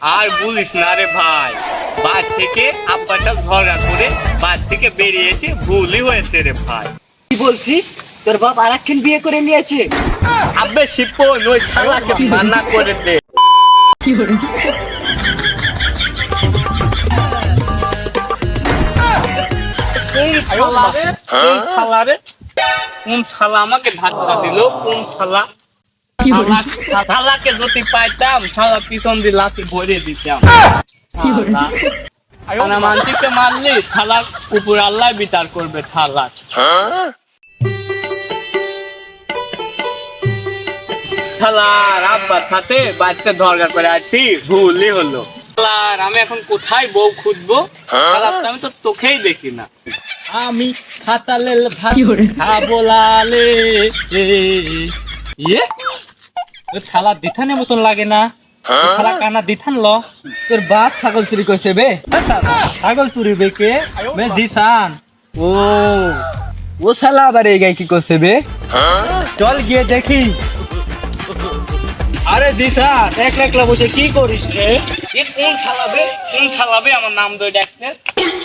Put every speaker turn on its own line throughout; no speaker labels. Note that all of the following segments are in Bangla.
আর বলিস না রে ভাই বাদ থেকে আব্বাটা ঝগড়া করে বাদ থেকে বেরিয়েছে এসে ভুলই হয়েছে রে ভাই।
কি বলছিস? তোর বাপ আরাক্ষণ বিয়ে করে নিয়েছে।
আব্বে শিপো ওই শালাকে মানা করে দে। কোন শালা? কোন শালা রে? কোন শালা আমাকে ধাক্কা দিল? কোন শালা- শালাকে যদি পাইতাম শালা পিছন দিয়ে ভরে দিতাম মানসিককে মারলি থালার উপর আল্লাহ বিচার করবে থালা শালার আব্বার সাথে বাচ্চা দরকার করে আছি ভুলই হলো শালার আমি এখন কোথায় বউ খুঁজবো আমি তো তোকেই দেখি না আমি খাতালে ভাত খাবলালে ইয়ে তোর থালা দিথানের মতন লাগে না। থালা কানা দিথান ল। তোর বাপ ছাগল চুরি করছে বে। ছাগল চুরি বে কে? বে জিসান। ও ও শালা আবার এই গাই কি করছে বে? চল গিয়ে দেখি। আরে দিশা একলা একলা বসে কি করিস রে? এ কোন শালাবে কোন শালাবে আমার নাম ধরে ডাকতে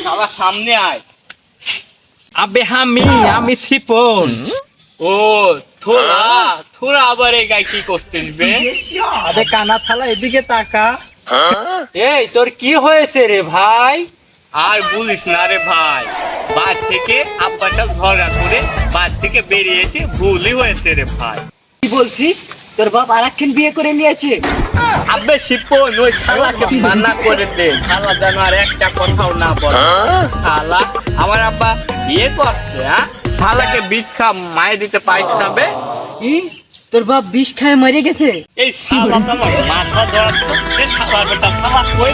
শালা সামনে আয়। আবে আমি আমি ছিপন। ও থোড়া থোড়া আবার এই গায়ে কি করছিস বে? আবে কানা থালা এদিকে তাকা। এই তোর কি হয়েছে রে ভাই? আর বলিস না রে ভাই। বাদ থেকে আব্বাটা ঝগড়া করে বাদ থেকে বেরিয়ে এসে ভুলই হয়েছে রে ভাই।
কি বলছিস? তোর বাপ আরাক্ষণ বিয়ে করে নিয়েছে।
আবে শিপন ওই শালাকে মানা করে দে। শালা যেন আর একটা কথাও না বলে। শালা আমার আব্বা বিয়ে করছে হ্যাঁ? শালাকে বিষ খা মায়ে দিতে পাইস না বে।
কি তোর বাপ বিষ খায় মরে গেছে?
এই শালা তো আমার মাথা ধরাচ্ছে এই শালা বেটা শালা কই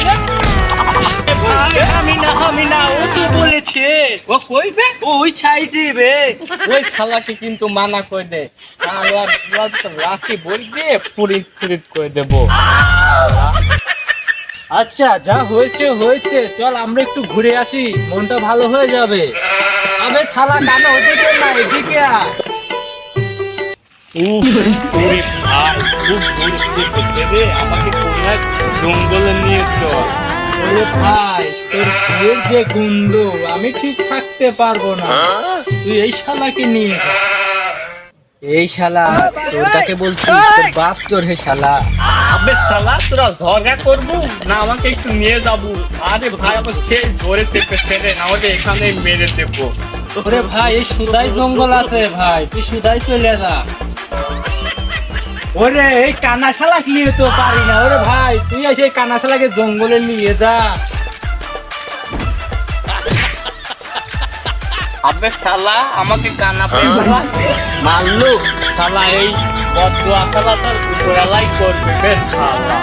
আমি না আমি না ও তো বলেছে। ও কইবে ওই সাইডে বে। ওই শালাকে কিন্তু মানা করে দে। শালা আর তো লাঠি বলবে পুরি পুরি করে দেবো।
আচ্ছা যা হয়েছে হয়েছে। চল আমরা একটু ঘুরে আসি। মনটা ভালো হয়ে যাবে। আবে শালা কানে হইতেছে না এদিকে।
উফ, খুব আমাকে কোন এক জঙ্গলে নিয়ে চল
ওরে ভাই তোর বিয়ের যে গুন্দ আমি ঠিক থাকতে পারব না। তুই এই শালাকে নিয়ে যা।
এই শালা তোর কাকে বলছিস? তোর বাপ তোর হে শালা।
আবে শালা তোরা ঝগড়া করব? না আমাকে একটু নিয়ে যাব। আরে ভাই আমার সেই জোরে চেপেছে রে না হলে এখানে মেরে দেবো।
ওরে ভাই এই সুদাই জঙ্গল আছে ভাই। তুই সুদাই চলে যা। ওরে এই কানা শালাক নিয়ে তো পারি না? ওরে ভাই তুই এসে এই কানা শালাকে জঙ্গলে নিয়ে যা।
আবে শালা আমাকে কানা পেয়ে মারলো শালা এই বদুয়া শালা তার উপরালাই করবে বেশ শালা।